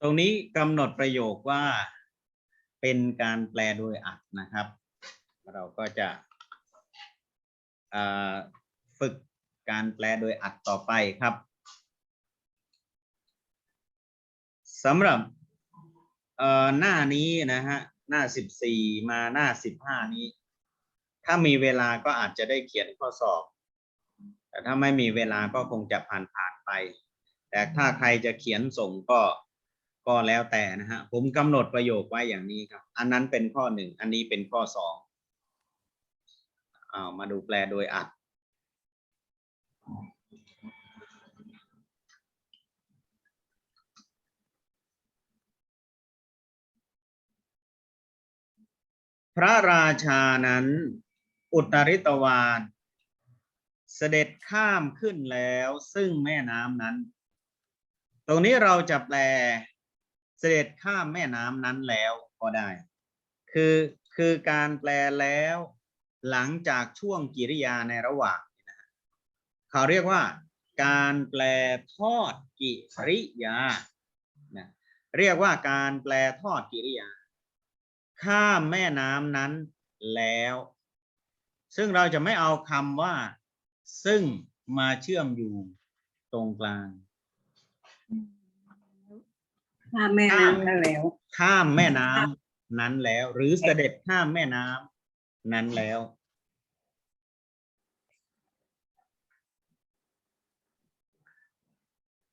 ตรงนี้กำหนดประโยคว่าเป็นการแปลโดยอัดนะครับ เราก็จะฝึกการแปลโดยอัดต่อไปครับสำหรับหน้านี้นะฮะหน้าสิบสี่มาหน้าสิบห้านี้ ถ้ามีเวลาก็อาจจะได้เขียนข้อสอบ แต่ถ้าไม่มีเวลาก็คงจะผ่านผ่านไป แต่ถ้าใครจะเขียนส่งก็ ก็แล้วแต่นะฮะผมกำหนดประโยคไว้อย่างนี้ครับ อันนั้นเป็นข้อหนึ่งอันนี้เป็นข้อสองเอามาดูแปลโดยอัด พระราชานั้น อุตริตวานเสด็จข้ามขึ้นแล้วซึ่งแม่น้ำนั้น ตรงนี้เราจะแปล เสด็จข้ามแม่น้ำนั้นแล้วก็ได้ คือคือการแปลแล้ว หลังจากช่วงกิริยาในระหว่างนะเขาเรียกว่า การแปลทอดกิริยานะเรียกว่าการแปลทอดกิริยา ข้ามแม่น้ำนั้นแล้ว ซึ่งเราจะไม่เอาคำว่า ซึ่งมาเชื่อมอยู่ตรงกลาง ข้ามแม่น้ำนั่นแล้ว ข้ามแม่น้ำนั้นแล้ว หรือเสด็จข้ามแม่น้ำนั้นแล้ว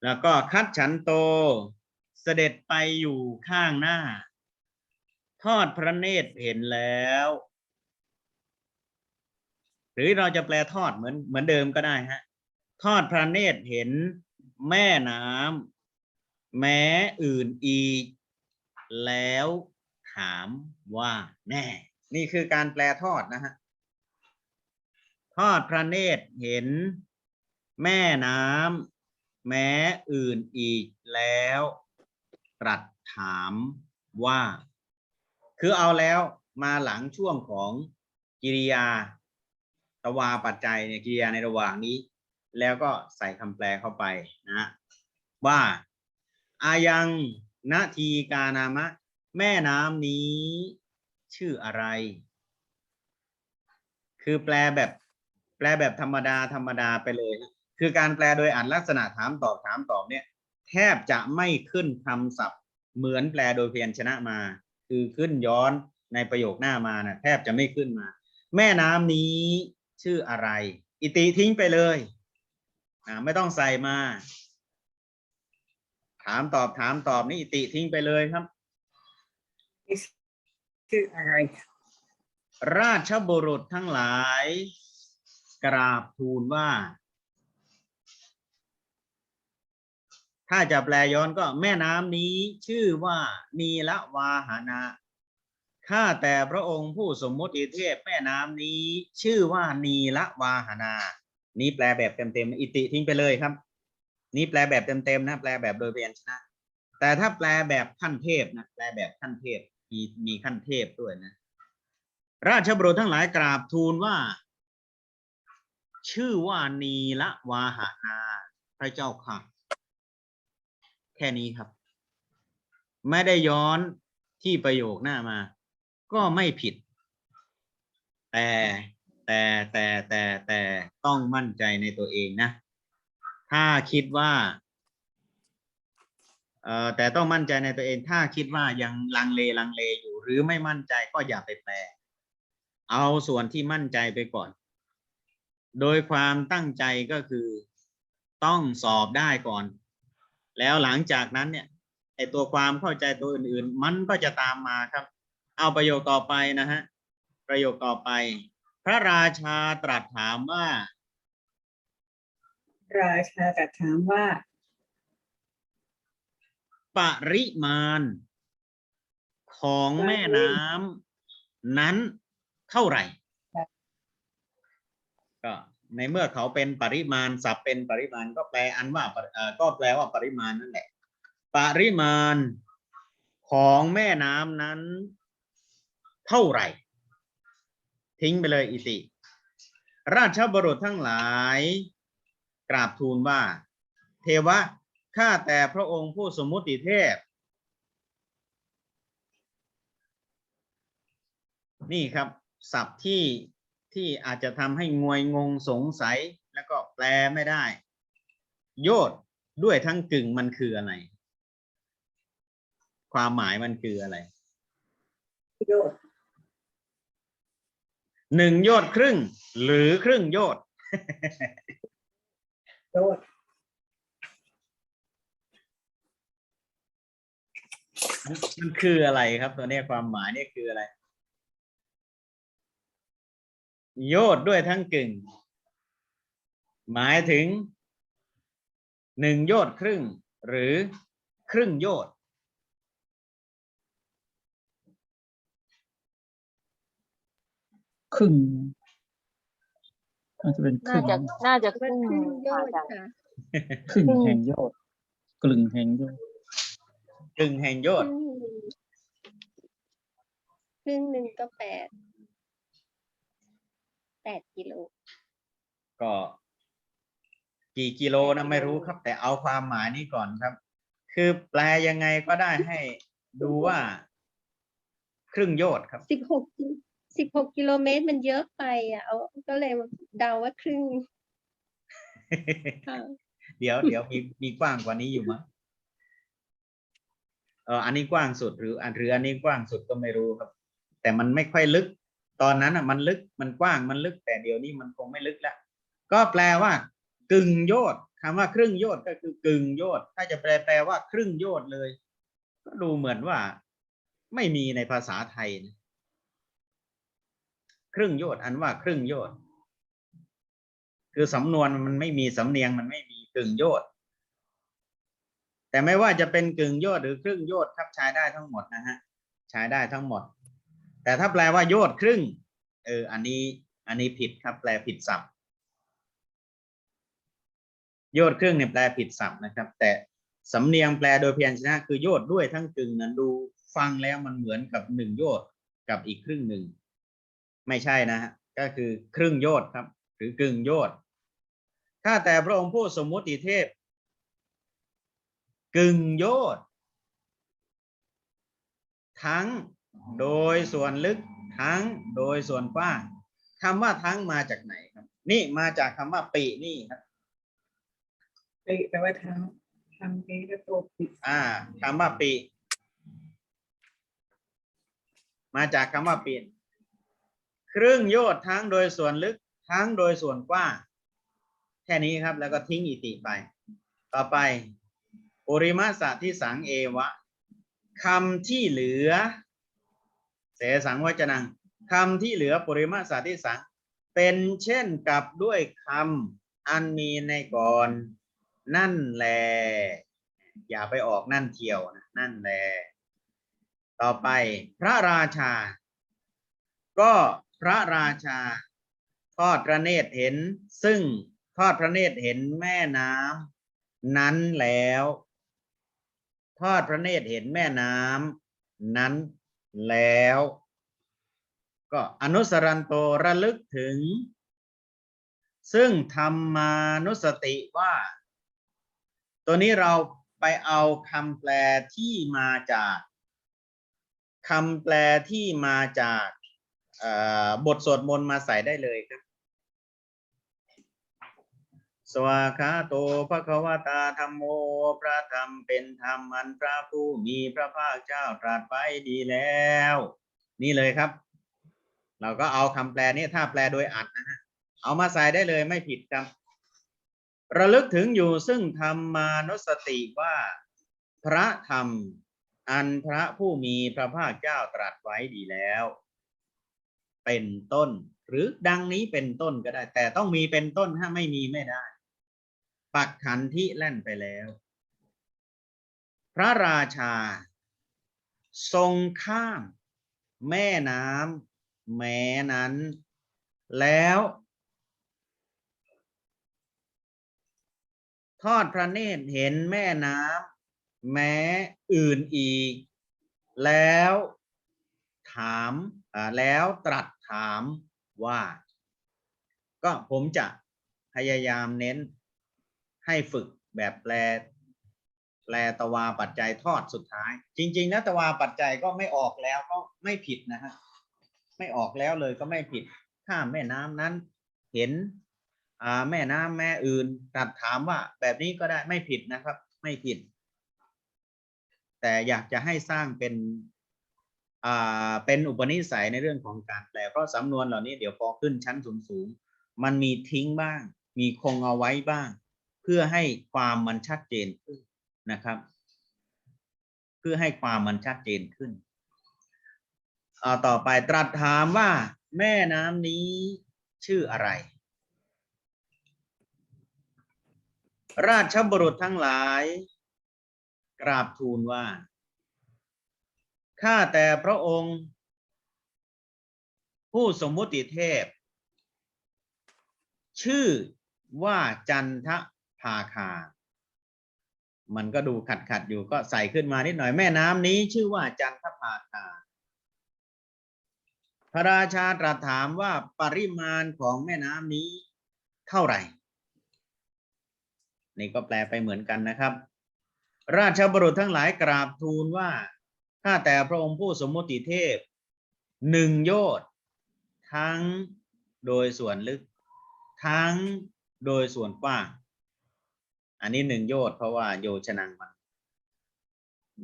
แล้วก็คัดฉันโต เสด็จไปอยู่ข้างหน้า ทอดพระเนตรเห็นแล้ว หรือเราจะแปลทอดเหมือนเหมือนเดิมก็ได้ฮะ ทอดพระเนตรเห็นแม่น้ำ แม้อื่นอีก แล้วถามว่าแน่ นี่คือการแปลทอดนะฮะ ทอดพระเนตรเห็น แม่น้ำแม้อื่นอีกแล้ว ตรัสถามว่า คือเอาแล้วมาหลังช่วงของกิริยาตวาปัจจัยเนี่ยกิริยาในระหว่างนี้ แล้วก็ใส่คำแปลเข้าไปนะ ว่า อายังนาทีกานามะ แม่น้ำนี้ ชื่ออะไร คือแปลแบบ แปลแบบธรรมดาธรรมดาไปเลย คือการแปลโดยอ่านลักษณะถามตอบถามตอบเนี่ย แทบจะไม่ขึ้นคำศัพท์ เหมือนแปลโดยเพียัญชนะมา คือขึ้นย้อนในประโยคหน้ามานะแทบจะไม่ขึ้นมา แม่น้ำนี้ชื่ออะไร อิติทิ้งไปเลยอ่าไม่ต้องใส่มา ถามตอบถามตอบนี่อิติทิ้งไปเลยครับชื่ออะไร ราชบุรุษทั้งหลาย กราบทูลว่า ถ้าจะแปลย้อนก็แม่น้ำนี้ชื่อว่านีละวาหานะข้าแต่พระองค์ผู้สมมุติเทพแม่น้ำนี้ ชื่อว่านีละวาหานา นี่แปลแบบเต็มๆอิติทิ้งไปเลยครับ นี่แปลแบบเต็มๆนะแปลแบบโดยพยัญชนะ แต่ถ้าแปลแบบขั้นเทพนะแปลแบบขั้นเทพมีมีขั้นเทพด้วยนะ ราชบุรุษทั้งหลายกราบทูลว่า ชื่อว่านีละวาหานา พระเจ้าค่ะ แค่นี้ครับ ไม่ได้ย้อนที่ประโยคหน้ามา ก็ไม่ผิด แต่แต่แต่แต่แต่ต้องมั่นใจในตัวเองนะ ถ้าคิดว่าเอ่อแต่ต้องมั่นใจในตัวเองถ้าคิดว่ายังลังเลลังเลอยู่ หรือไม่มั่นใจก็อย่าไปแปล เอาส่วนที่มั่นใจไปก่อน โดยความตั้งใจก็คือต้องสอบได้ก่อน แล้วหลังจากนั้นเนี่ยไอตัวความเข้าใจตัวอื่น ๆ มันก็จะตามมาครับ เอาประโยคต่อไปนะฮะประโยคต่อไป พระราชาตรัสถามว่า ราชาตรัสถามว่า ปริมาณ ของแม่น้ำนั้นเท่าไหร่ก็ในเมื่อเขาเป็นปริมาณศัพท์เป็นปริมาณก็แปลอันว่าก็แปลว่าปริมาณนั่นแหละ ปริมาณของแม่น้ำนั้น เท่าไหร่ ทิ้งไปเลยอิติ ราชบุรุษทั้งหลาย กราบทูลว่า เทวะข้าแต่พระองค์ผู้สมมุติเทพ นี่ครับศัพท์ที่ที่อาจจะทำให้งวยงงสงสัยแล้วก็แปลไม่ได้ โยดด้วยทั้งกึ่งมันคืออะไร ความหมายมันคืออะไรโยดหนึ่งโยดครึ่ง หรือครึ่งโยด โยชน์มันมันคืออะไรครับ ตัวเนี้ยความหมายเนี่ยคืออะไร โยดด้วยทั้งกึ่ง หมายถึงหนึ่งโยดครึ่ง หรือครึ่งโยดครึ่ง น่าจะเป็นคน่ารึ่งจะน่าจะคมันรึ่งครึ่งโยค่ะชอาน์จารย์ค่ะครึ่งแห่งยอดกลึงแห่งยอดกึ่งแห่งโยคดรึ่งหนึ่งครึ่งหนึ่งก็แปดแปดกิโลก็ กี่กิโลนะไม่รู้ครับ แต่เอาความหมายนี้ก่อนครับ คือแปลยังไงก็ได้ให้ดูว่า ครึ่งโยดครับ สิบหก สิบหกกิโลเมตรมันเยอะไปอะเอาก็เลยเดาว่าครึ่งค่ะเดี๋ยวเดี๋ยวมีมีกว้างกว่านี้อยู่มั้งเอออันนี้กว้างสุดหรืออันหรืออันนี้กว้างสุดก็ไม่รู้ครับ แต่มันไม่ค่อยลึก ตอนนั้นอะ มันลึกมันกว้างมันลึก แต่เดี๋ยวนี้มันคงไม่ลึกแล้วก็แปลว่า กึ่งโยดคำว่าครึ่งโยดก็คือกึ่งโยดถ้าจะแปลแปลว่า ครึ่งโยดเลย ก็ดูเหมือนว่า ไม่มีในภาษาไทยนะ ครึ่งโยดอันว่าครึ่งโยดคือสำนวนมันไม่มีสำเนียงมันไม่มีกึ่งโยดแต่ไม่ว่าจะเป็นกึ่งโยดหรือครึ่งโยดครับใช้ได้ทั้งหมดนะฮะใช้ได้ทั้งหมด แต่ถ้าแปลว่าโยดครึ่งเอออันนี้อันนี้ผิดครับแปลผิดศัพท์โยดครึ่งเนี่ยแปลผิดศัพท์นะครับ แต่สำเนียงแปลโดยพยัญชนะ คือโยดด้วยทั้งกึ่งนั้นดูฟังแล้วมันเหมือนกับหนึ่งโยดกับอีกครึ่งหนึ่ง ไม่ใช่นะฮะก็คือครึ่งโยดครับ หรือกึ่งโยดข้าแต่พระองค์ผู้สมมุติเทพ กึ่งโยดทั้งโดยส่วนลึกทั้งโดยส่วนกว้างคำว่าทั้งมาจากไหนครับ นี่มาจากคำว่าปีนี่ครับปีแปลว่าทั้งทั้งปีก็ตัวปีอ่าคำว่าปี มาจากคำว่าปี ครึ่งโยชน์ทั้งโดยส่วนลึกทั้งโดยส่วนกว้างแค่นี้ครับแล้วก็ทิ้งอิติไป ต่อไปปุริมาสะที่สังเอวะคำที่เหลือ เสสังวจนังคำที่เหลือปุริมาสะที่สัง เป็นเช่นกับด้วยคำอันมีในก่อน นั่นแล อย่าไปออกนั่นเที่ยวนะนั่นแล ต่อไปพระราชา ก็ พระราชา ทอดพระเนตรเห็น ซึ่งทอดพระเนตรเห็นแม่น้ำนั้นแล้ว ทอดพระเนตรเห็นแม่น้ำนั้นแล้ว ก็อนุสรันโตระลึกถึง ซึ่งธรรมานุสติว่า ตัวนี้เราไปเอาคำแปลที่มาจากคำแปลที่มาจาก บทสวดมนต์มาใส่ได้เลยครับ สวากขาโตภะควตาธรรมโม พระธรรมเป็นธรรมอันพระผู้มีพระภาคเจ้าตรัสไว้ดีแล้ว นี่เลยครับ เราก็เอาคำแปลนี้ถ้าแปลโดยอัดนะฮะ เอามาใส่ได้เลยไม่ผิดครับ ระลึกถึงอยู่ซึ่งธรรมานุสติว่า พระธรรมอันพระผู้มีพระภาคเจ้าตรัสไว้ดีแล้ว เป็นต้น หรือดังนี้เป็นต้นก็ได้ แต่ต้องมีเป็นต้นถ้าไม่มีไม่ได้ ปักขันที่แล่นไปแล้ว พระราชา ทรงข้าม แม่น้ำแม้นั้น แล้วทอดพระเนตรเห็นแม่น้ำแม้อื่นอีก แล้วถาม แล้วตรัสถามว่า ก็ผมจะพยายามเน้นให้ฝึกแบบแปล แปลตวาปัจจัยทอดสุดท้าย จริงๆแล้วตวาปัจจัยก็ไม่ออกแล้วก็ไม่ผิดนะฮะไม่ออกแล้วเลยก็ไม่ผิดข้าแม่น้ำนั้นเห็นแม่น้ำแม่อื่นตรัสถามว่าแบบนี้ก็ได้ไม่ผิดนะครับ ไม่ผิด แต่อยากจะให้สร้างเป็น เป็นอุปนิสัยในเรื่องของการแปลเพราะสำนวนเหล่านี้เดี๋ยวพอขึ้นชั้นสูงๆมันมีทิ้งบ้าง มีคงเอาไว้บ้าง เพื่อให้ความมันชัดเจนขึ้นนะครับ เพื่อให้ความมันชัดเจนขึ้นอ่าต่อไปตรัสถามว่า แม่น้ำนี้ชื่ออะไร ราชบุรุษทั้งหลาย กราบทูลว่า ข้าแต่พระองค์ ผู้สมมุติเทพ ชื่อว่าจันทภาคา มันก็ดูขัดขัดๆอยู่ก็ใส่ขึ้นมานิดหน่อยแม่น้ำนี้ชื่อว่าจันทภาคา พระราชาตรัสถามว่าปริมาณของแม่น้ำนี้เท่าไหร่ นี่ก็แปลไปเหมือนกันนะครับ ราชบุรุษทั้งหลายกราบทูลว่า ข้าแต่พระองค์ผู้สมมติเทพหนึ่งโยชน์ทั้งโดยส่วนลึก ทั้งโดยส่วนกว้าง อันนี้หนึ่งโยชน์เพราะว่าโยชนังมัน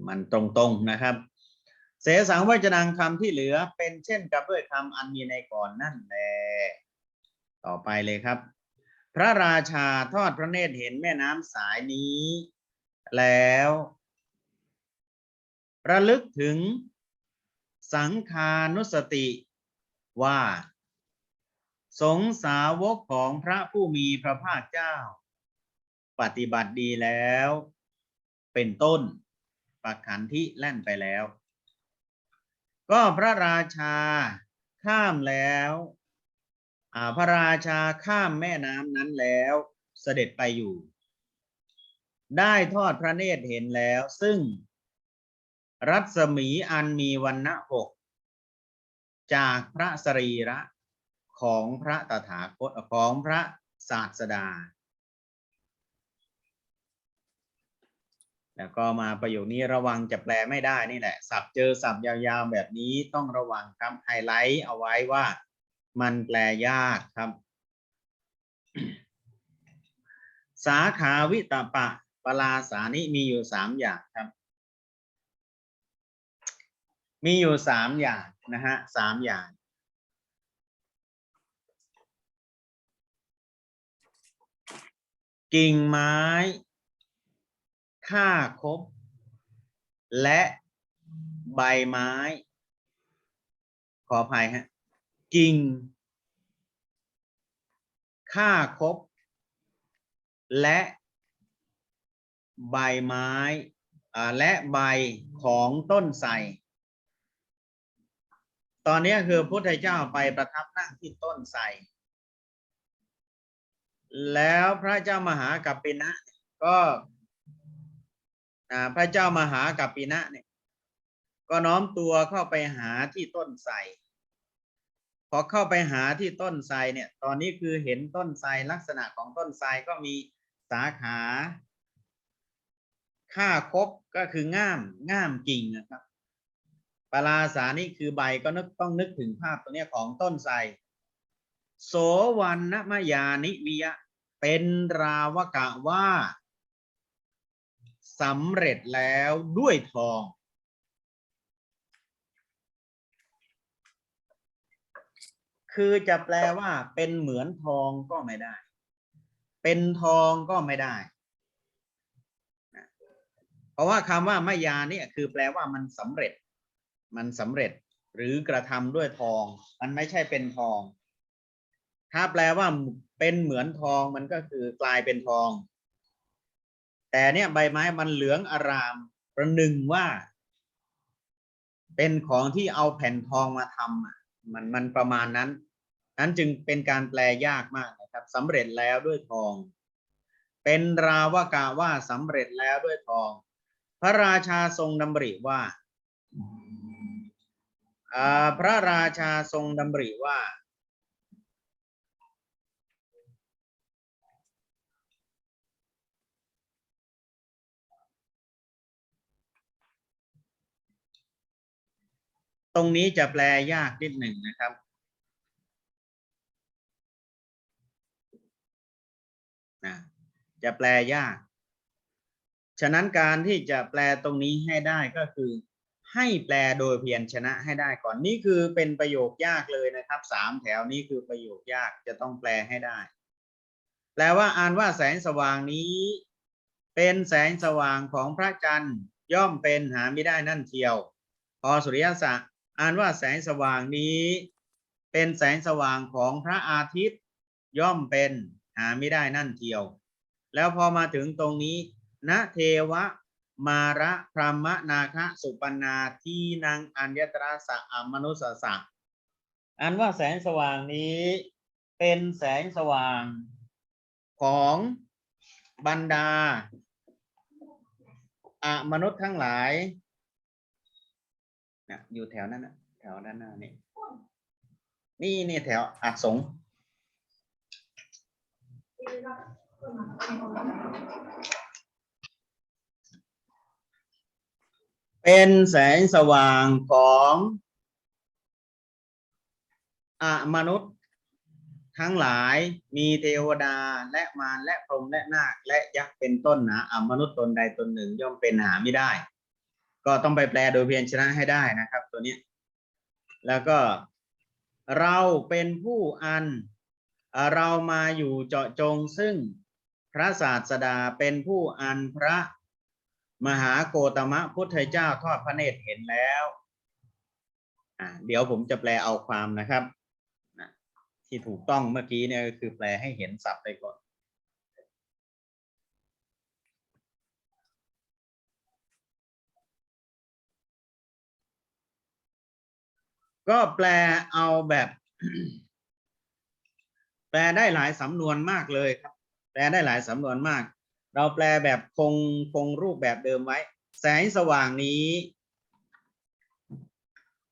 มันตรงๆนะครับ เสสังวจนังคำที่เหลือเป็นเช่นกับด้วยคำอันมีในก่อนนั่นแหละต่อไปเลยครับ พระราชาทอดพระเนตรเห็นแม่น้ำสายนี้ แล้ว ระลึกถึงสังคานุสติว่า สงสาวกของพระผู้มีพระภาคเจ้า ปฏิบัติดีแล้ว เป็นต้นปักขันที่แล่นไปแล้ว ก็พระราชาข้ามแล้วพระราชาข้ามแม่น้ำนั้นแล้วเสด็จไปอยู่ ได้ทอดพระเนตรเห็นแล้วซึ่ง รัศมีอันมีวันณะหกจากพระสรีระของพระตถาคตของพระศาสดา แล้วก็มาประโยคนี้ระวังจะแปลไม่ได้นี่แหละ สับเจอสับยาวๆแบบนี้ต้องระวังครับไฮไลท์เอาไว้ว่ามันแปลยากครับ สาขาวิตปะปลาสานิมีอยู่สามอย่างครับ มีอยู่สามอย่างนะฮะสามอย่าง กิ่งไม้ค่าคบ และใบไม้ ขออภัยฮะ กิ่ง ค่าคบ และใบไม้อ่าและใบของต้นไทร ตอนนี้คือพระพุทธเจ้าไปประทับนั่งที่ต้นไทรแล้วพระเจ้ามหากัปปินะก็พระเจ้ามหากัปปินะเนี่ย ก็น้อมตัวเข้าไปหาที่ต้นไทรพอเข้าไปหาที่ต้นไทรเนี่ย ตอนนี้คือเห็นต้นไทรลักษณะของต้นไทรก็มีสาขา ค่าคบก็คือง่ามง่ามกิ่งนะครับ ปลาสานี่คือใบก็นึกต้องนึกถึงภาพตัวเนี้ยของต้นไทรโสวันนมยานิวิยะ เป็นราวกะว่าสำเร็จแล้วด้วยทอง คือจะแปลว่าเป็นเหมือนทองก็ไม่ได้ เป็นทองก็ไม่ได้ เพราะว่าคำว่ามายาเนี่ยคือแปลว่ามันสำเร็จ มันสำเร็จหรือกระทำด้วยทอง มันไม่ใช่เป็นทอง ถ้าแปลว่าเป็นเหมือนทองมันก็คือกลายเป็นทอง แต่เนี่ยใบไม้มันเหลืองอารามประหนึ่งว่า เป็นของที่เอาแผ่นทองมาทำอะมันมันประมาณนั้น นั้นจึงเป็นการแปลยากมากนะครับสำเร็จแล้วด้วยทอง เป็นราวกาว่าสำเร็จแล้วด้วยทอง พระราชาทรงดำริว่า พระราชาทรงดำริว่า ตรงนี้จะแปลยากนิดหนึ่งนะครับนะจะแปลยาก ฉะนั้นการที่จะแปลตรงนี้ให้ได้ก็คือ ให้แปลโดยเพียรชนะให้ได้ก่อนนี่คือเป็นประโยคยากเลยนะครับสามแถวนี้คือประโยคยากจะต้องแปลให้ได้ แปลว่าอ่านว่าแสงสว่างนี้ เป็นแสงสว่างของพระจันทร์ย่อมเป็นหาไม่ได้นั่นเทียว พอสุริยสักอ่านว่าแสงสว่างนี้ เป็นแสงสว่างของพระอาทิตย์ ย่อมเป็นหาไม่ได้นั่นเทียว แล้วพอมาถึงตรงนี้ณเทวะ มาระพรหมนาคะสุปนาทีนางอัญญตราสะอมนุสสะอันว่าแสงสว่างนี้เป็นแสงสว่างของบรรดาอะมนุษย์ทั้งหลายนะอยู่แถวนั้นนะแถวด้านหน้านี่นี่นี่แถวอักสง เป็นแสงสว่างของอมนุษย์ทั้งหลายมีเทวดาและมารและพรหมและนาคและยักษ์เป็นต้นนะอมนุษย์ตนใดตนหนึ่งย่อมเป็นหาไม่ได้ ก็ต้องไปแปลโดยเพียรชนะให้ได้นะครับ ตัวนี้ แล้วก็เราเป็นผู้อัน เรามาอยู่เจาะจงซึ่งพระศาสดาเป็นผู้อันพระ มหาโกตมะพุทธเจ้าทอดพระเนตรเห็นแล้วเดี๋ยวผมจะแปลเอาความนะครับที่ถูกต้องเมื่อกี้เนี่ยคือแปลให้เห็นศัพท์ไปก่อน ก็แปลเอาแบบ แปลได้หลายสำนวนมากเลยครับ แปลได้หลายสำนวนมาก เราแปลแบบคงคงรูปแบบเดิมไว้ แสงสว่างนี้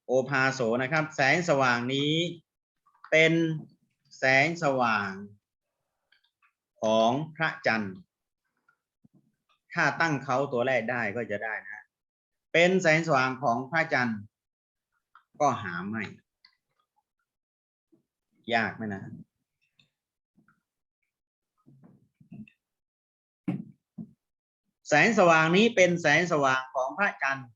โอภาโสนะครับ แสงสว่างนี้ เป็นแสงสว่าง ของพระจันทร์ ถ้าตั้งเขาตัวแรกได้ก็จะได้นะ เป็นแสงสว่างของพระจันทร์ ก็หาไม่ ยากไหมนะ แสงสว่างนี้เป็นแสงสว่างของพระจันทร์